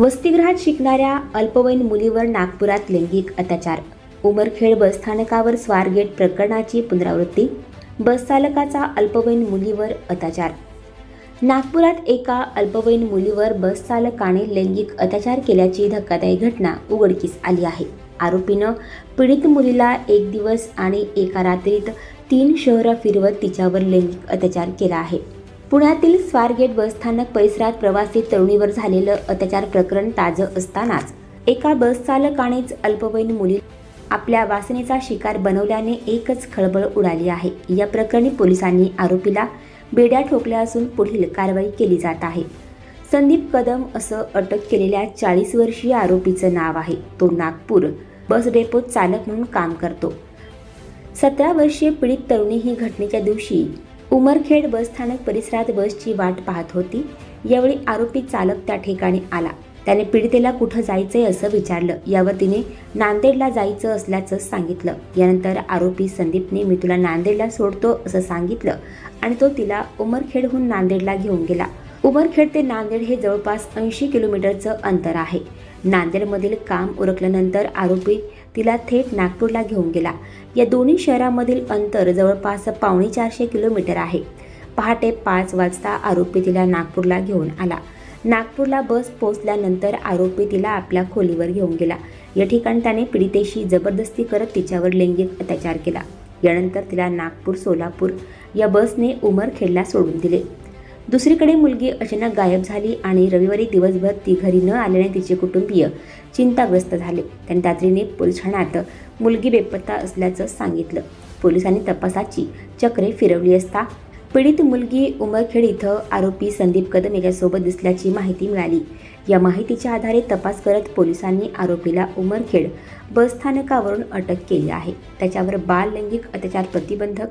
वसतिगृहात शिकणाऱ्या अल्पवयीन मुलीवर नागपुरात लैंगिक अत्याचार. उमरखेड बसस्थानकावर स्वारगेट प्रकरणाची पुनरावृत्ती. बसचालकाचा अल्पवयीन मुलीवर अत्याचार. नागपुरात एका अल्पवयीन मुलीवर बसचालकाने लैंगिक अत्याचार केल्याची धक्कादायी घटना उघडकीस आली आहे. आरोपीनं पीडित मुलीला एक दिवस आणि एका रात्रीत तीन शहरं फिरवत तिच्यावर लैंगिक अत्याचार केला आहे. पुण्यातील स्वारगेट बसस्थानक परिसरात प्रवासी तरुणीवर झालेलं अत्याचार प्रकरण ताजं असतानाच एका बसचालकानेच अल्पवयीन मुली आपल्या वासनेचा शिकार बनवल्याने एकच खळबळ उडाली आहे. या प्रकरणी पोलिसांनी आरोपीला बेड्या ठोकल्या असून पुढील कारवाई केली जात आहे. संदीप कदम असं अटक केलेल्या चाळीस वर्षीय आरोपीचं नाव आहे. तो नागपूर बस डेपोत चालक म्हणून काम करतो. सतरा वर्षीय पीडित तरुणी ही घटनेच्या दिवशी उमरखेड बसस्थानक परिसरात बसची वाट पाहत होती. यावेळी आरोपी चालक त्या ठिकाणी आला. त्याने पीडितेला कुठं जायचंय असं विचारलं. यावर तिने नांदेडला जायचं असल्याचं सांगितलं. यानंतर आरोपी संदीपने मी तुला नांदेडला सोडतो असं सांगितलं आणि तो तिला उमरखेडहून नांदेडला घेऊन गेला. उमरखेड ते नांदेड हे जवळपास ऐंशी किलोमीटरचं अंतर आहे. नांदेडमधील काम उरकल्यानंतर आरोपी तिला थेट नागपूरला घेऊन गेला. या दोन्ही शहरामधील अंतर जवळपास पावणे चारशे किलोमीटर आहे. पहाटे पाच वाजता आरोपी तिला नागपूरला घेऊन आला. नागपूरला बस पोहोचल्यानंतर आरोपी तिला आपल्या खोलीवर घेऊन गेला. या ठिकाणी त्याने पीडितेशी जबरदस्ती करत तिच्यावर लैंगिक अत्याचार केला. यानंतर तिला नागपूर सोलापूर या बसने उमरखेडला सोडून दिले. दुसरीकडे मुलगी अचानक गायब झाली आणि रविवारी दिवसभर ती घरी न आल्याने तिचे कुटुंबीय चिंताग्रस्त झाले. त्यांनी तातडीने पोलीस ठाण्यात मुलगी बेपत्ता असल्याचं सांगितलं. पोलिसांनी तपासाची चक्रे फिरवली असता पीडित मुलगी उमरखेड इथं आरोपी संदीप कदम याच्यासोबत दिसल्याची माहिती मिळाली. या माहितीच्या आधारे तपास करत पोलिसांनी आरोपीला उमरखेड बसस्थानकावरून अटक केली आहे. त्याच्यावर बाल लैंगिक अत्याचार प्रतिबंधक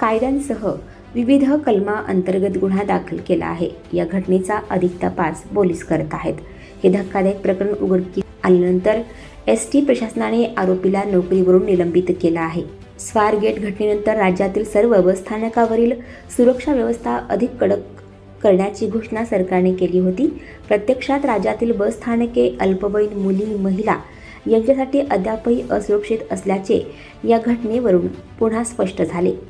कायद्यांसह विविध कलमा अंतर्गत गुन्हा दाखल केला आहे. या घटनेचा अधिक तपास पोलीस करत आहेत. हे धक्कादायक प्रकरण उघडकीस आल्यानंतर एस टी प्रशासनाने आरोपीला नोकरीवरून निलंबित केला आहे. स्वारगेट घटनेनंतर राज्यातील सर्व बसस्थानकावरील सुरक्षा व्यवस्था अधिक कडक करण्याची घोषणा सरकारने केली होती. प्रत्यक्षात राज्यातील बसस्थानके अल्पवयीन मुली महिला यांच्यासाठी अद्यापही असुरक्षित असल्याचे या घटनेवरून पुन्हा स्पष्ट झाले.